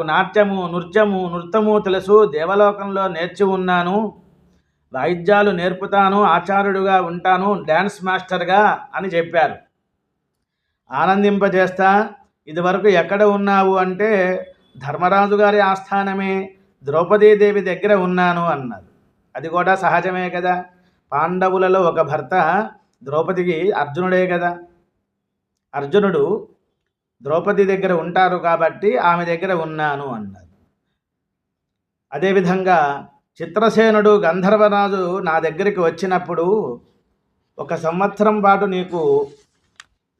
నాట్యము నృత్యము నృత్యము తెలుసు. దేవలోకంలో నేర్చి ఉన్నాను. వాయిద్యాలు నేర్పుతాను. ఆచార్యుడుగా ఉంటాను. డ్యాన్స్ మాస్టర్గా అని చెప్పారు. ఆనందింపజేస్తా ఇదివరకు ఎక్కడ ఉన్నావు? అంటే ధర్మరాజు గారి ఆస్థానమే. ద్రౌపదీదేవి దగ్గర ఉన్నాను అన్నారు. అది కూడా సహజమే కదా. పాండవులలో ఒక భర్త ద్రౌపదికి అర్జునుడే కదా. అర్జునుడు ద్రౌపది దగ్గర ఉంటారు కాబట్టి ఆమె దగ్గర ఉన్నాను అన్నారు అదేవిధంగా చిత్రసేనుడు గంధర్వరాజు నా దగ్గరికి వచ్చినప్పుడు ఒక సంవత్సరం పాటు నీకు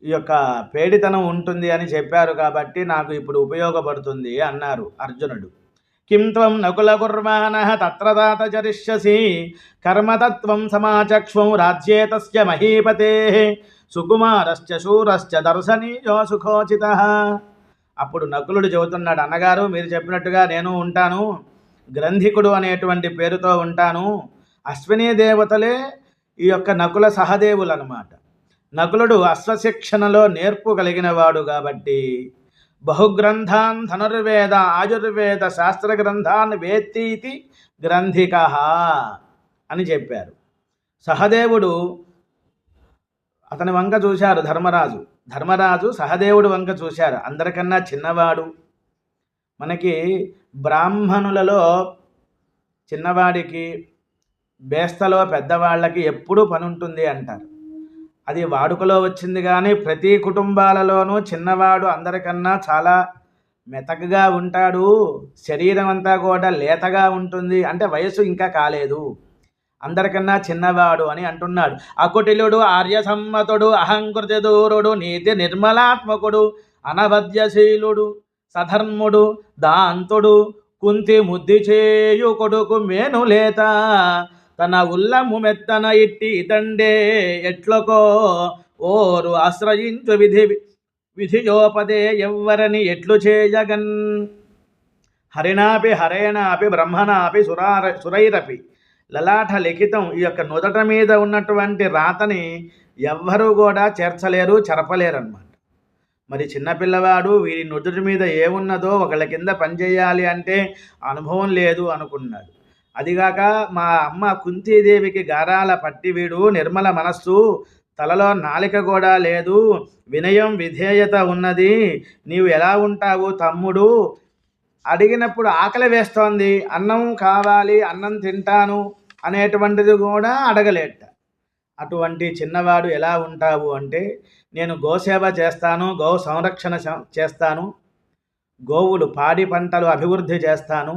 ఈ యొక్క పేడితనం ఉంటుంది అని చెప్పారు కాబట్టి నాకు ఇప్పుడు ఉపయోగపడుతుంది అన్నారు అర్జునుడు. కిం త్వం నకుల కుర్వాణ తత్రదాత చరిష్యసి కర్మతత్వం సమాచక్ష్వం రాజ్యేతస్య మహీపతే సుకుమారశ్చ శూరశ్చ దర్శనీయో సుఖోచిత. అప్పుడు నకులుడు చెబుతున్నాడు అన్నగారు మీరు చెప్పినట్టుగా నేను ఉంటాను. గ్రంథికుడు అనేటువంటి పేరుతో ఉంటాను. అశ్విని దేవతలే ఈ యొక్క నకుల సహదేవులు అనమాట నకులుడు అశ్వశిక్షణలో నేర్పు కలిగిన వాడు కాబట్టి బహుగ్రంథాన్ ధనుర్వేద ఆయుర్వేద శాస్త్ర గ్రంథాన్ వేత్తీతి గ్రంథిక అని చెప్పారు. సహదేవుడు అతని వంక చూశారు ధర్మరాజు. ధర్మరాజు సహదేవుడు వంక చూశారు. అందరికన్నా చిన్నవాడు. మనకి బ్రాహ్మణులలో చిన్నవాడికి బేస్తలో పెద్దవాళ్ళకి ఎప్పుడూ పని ఉంటుంది అంటారు. అది వాడుకలో వచ్చింది కానీ ప్రతి కుటుంబాలలోనూ చిన్నవాడు అందరికన్నా చాలా మెతకగా ఉంటాడు. శరీరం అంతా కూడా లేతగా ఉంటుంది. అంటే వయసు ఇంకా కాలేదు. అందరికన్నా చిన్నవాడు అని అంటున్నాడు. అకుటిలుడు ఆర్యసమ్మతుడు అహంకృతి దూరుడు నీతి నిర్మలాత్మకుడు అనవద్యశీలుడు సధర్ముడు దాంతుడు కుంతి ముద్ది చేయు కొడుకు మేనులేత. తన ఉల్లము మెత్తన ఇట్టి ఇతండే ఎట్లకో ఓరు ఆశ్రయించు విధి విధియోపదే ఎవ్వరని ఎట్లు చేయగన్? హరిణాపి హరేణాపి బ్రహ్మణాపి సురార సురైరపి లలాట లిఖితం. ఈ యొక్క నుదట మీద ఉన్నటువంటి రాతని ఎవ్వరూ కూడా చేర్చలేరు చెరపలేరన్నమాట. మరి చిన్నపిల్లవాడు వీరి నుదుటి మీద ఏమున్నదో ఒకళ్ళ కింద పనిచేయాలి అంటే అనుభవం లేదు అనుకున్నాడు. అదిగాక మా అమ్మ కుంతీదేవికి గారాల పట్టి వీడు నిర్మల మనస్సు తలలో నాలిక కూడా లేదు వినయం విధేయత ఉన్నది నీవు ఎలా ఉంటావు తమ్ముడు? అడిగినప్పుడు ఆకలి వేస్తోంది అన్నం కావాలి అన్నం తింటాను అనేటువంటిది కూడా అడగలేట. అటువంటి చిన్నవాడు ఎలా ఉంటావు అంటే నేను గోసేవ చేస్తాను గో సంరక్షణ చ- చేస్తాను గోవులు పాడి పంటలు అభివృద్ధి చేస్తాను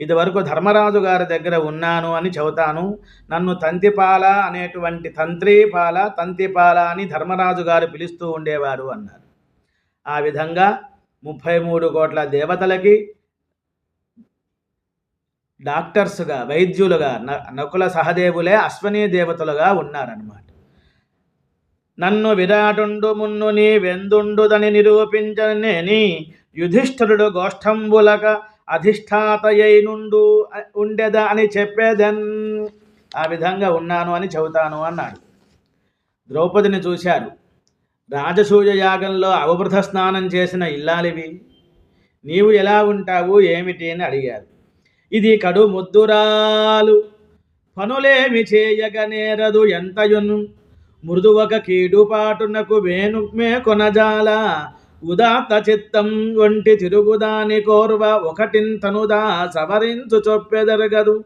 ఇదివరకు ధర్మరాజు గారి దగ్గర ఉన్నాను అని చెబుతాను నన్ను తంతిపాల అనేటువంటి తంత్రీపాల తంతిపాల అని ధర్మరాజు గారు పిలుస్తూ ఉండేవారు అన్నారు. ఆ విధంగా ముప్పై మూడు కోట్ల దేవతలకి డాక్టర్స్గా వైద్యులుగా న- నకుల సహదేవులే అశ్వనీ దేవతలుగా ఉన్నారన్నమాట. నన్ను విరాటుండు మున్ను నీ వెందుండుదని నిరూపించనేని యుధిష్ఠరుడు గోష్ఠంబులక అధిష్టాతయ్యుండు ఉండేదా అని చెప్పేదన్ ఆ విధంగా ఉన్నాను అని చెబుతాను అన్నాడు. ద్రౌపదిని చూశారు. రాజసూయ యాగంలో అవబృధ స్నానం చేసిన ఇల్లాలివి నీవు ఎలా ఉంటావు ఏమిటి అని అడిగారు. ఇది కడు ముద్దురాలు. పనులేమి చేయగనేరదు ఎంతయును? మృదువక కీడుపాటునకు వేణుమే కొనజాల. ఉదాత్త చిత్తం వంటి తిరుగుదాని కోర్వ ఒకటింతనుదా సవరించు చొప్పెదరగదు.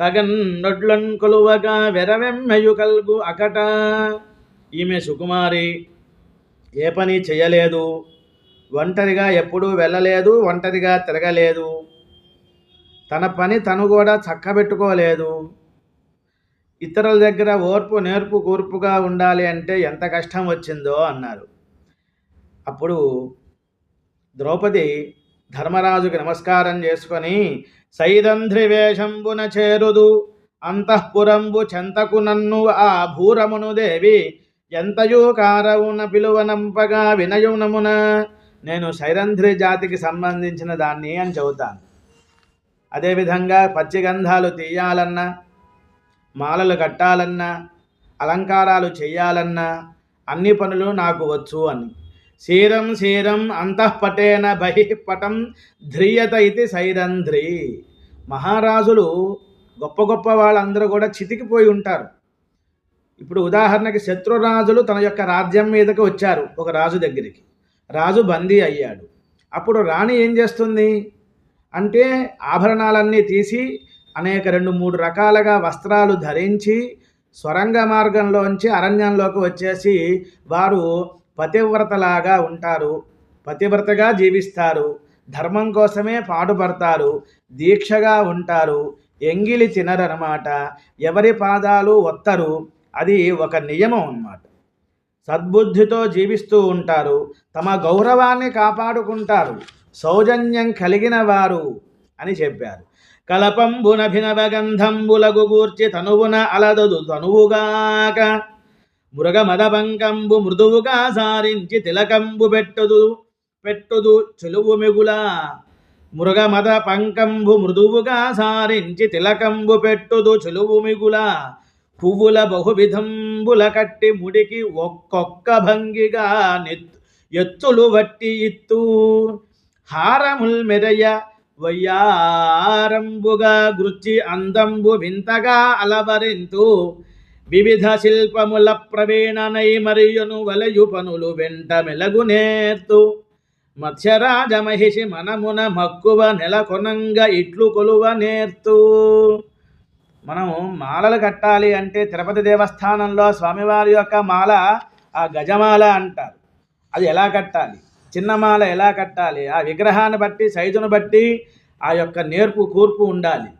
తగన్ నొడ్లన్ కొలువగా వెరవెమ్మెయు కల్గు అకట. ఈమె సుకుమారి ఏ పని చేయలేదు. ఒంటరిగా ఎప్పుడూ వెళ్ళలేదు ఒంటరిగా తిరగలేదు. తన పని తను కూడా చక్కబెట్టుకోలేదు. ఇతరుల దగ్గర ఓర్పు నేర్పు కూర్పుగా ఉండాలి అంటే ఎంత కష్టం వచ్చిందో అన్నారు. అప్పుడు ద్రౌపది ధర్మరాజుకి నమస్కారం చేసుకొని సైదంధ్రి వేషంబున చేరుదు అంతఃపురంబు చెంతకు నన్ను ఆ భూరమును దేవి ఎంతయూ కారవున పిలువనంపగా వినయునమున నేను సైరంధ్రి జాతికి సంబంధించిన దాన్ని అని చెబుతాను. అదేవిధంగా పచ్చిగంధాలు తీయాలన్నా మాలలు కట్టాలన్నా అలంకారాలు చేయాలన్నా అన్ని పనులు నాకు వచ్చు అని. శీరం శీరం అంతఃపటేన బహిపటం ధ్రియత ఇది సైరంధ్రి. మహారాజులు గొప్ప గొప్ప వాళ్ళందరూ కూడా చితికిపోయి ఉంటారు. ఇప్పుడు ఉదాహరణకి శత్రురాజులు తన యొక్క రాజ్యం మీదకి వచ్చారు ఒక రాజు దగ్గరికి. రాజు బందీ అయ్యాడు. అప్పుడు రాణి ఏం చేస్తుంది? అంటే ఆభరణాలన్నీ తీసి అనేక రెండు మూడు రకాలుగా వస్త్రాలు ధరించి స్వరంగ మార్గంలోంచి అరణ్యంలోకి వచ్చేసి వారు పతివ్రతలాగా ఉంటారు. పతివ్రతగా జీవిస్తారు. ధర్మం కోసమే పాటుపడతారు. దీక్షగా ఉంటారు. ఎంగిలి తినరనమాట. ఎవరి పాదాలు ఒత్తరు. అది ఒక నియమం అన్నమాట. సద్బుద్ధితో జీవిస్తూ ఉంటారు. తమ గౌరవాన్ని కాపాడుకుంటారు. సౌజన్యం కలిగిన వారు అని చెప్పారు. కలపంబున భినవగంధంబులగు గూర్చి తనువున అలదదు తనువుగాక. మృగమదబంకంబు మృదువుగా సారించి తిలకంబు పెట్టుదు పెట్టుదు చెలువు మిగుల. మృగ మద పంకంబు మృదువుగా సారించి తిలకంబు పెట్టుదు చెలువు మిగుల. పువ్వుల బహువిధంబుల కట్టి ముడికి ఒక్కొక్క భంగిగా నెత్ ఎత్తులు వట్టి ఇత్తూ. హారముల్ మెరయ వయ్యారంబుగా గృచ్చి అందంబు వింతగా అలవరింతు. వివిధ శిల్పముల ప్రవీణనై మరియును వలయు పనులు వెంట మెలగు నేర్తు. మత్స్యరాజ మహిషి మనమున మక్కువ నెలకొనంగా ఇట్లు కొలువ నేర్తు. మనం మాలలు కట్టాలి అంటే తిరుపతి దేవస్థానంలో స్వామివారి యొక్క మాల ఆ గజమాల అంటారు. అది ఎలా కట్టాలి? చిన్నమాల ఎలా కట్టాలి? ఆ విగ్రహాన్ని బట్టి సైజును బట్టి ఆ యొక్క నేర్పు కూర్పు ఉండాలి.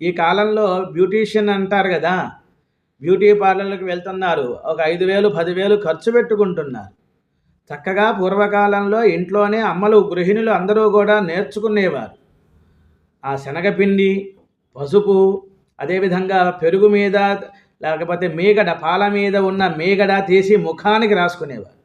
ఈ కాలంలో బ్యూటీషియన్ అంటారు కదా బ్యూటీ పార్లర్లకు వెళ్తున్నారు. ఒక ఐదు వేలు పదివేలు ఖర్చు పెట్టుకుంటున్నారు. చక్కగా పూర్వకాలంలో ఇంట్లోనే అమ్మలు గృహిణులు అందరూ కూడా నేర్చుకునేవారు. ఆ శనగపిండి పసుపు అదేవిధంగా పెరుగు మీద లేకపోతే మీగడ పాల మీద ఉన్న మీగడ తీసి ముఖానికి రాసుకునేవారు.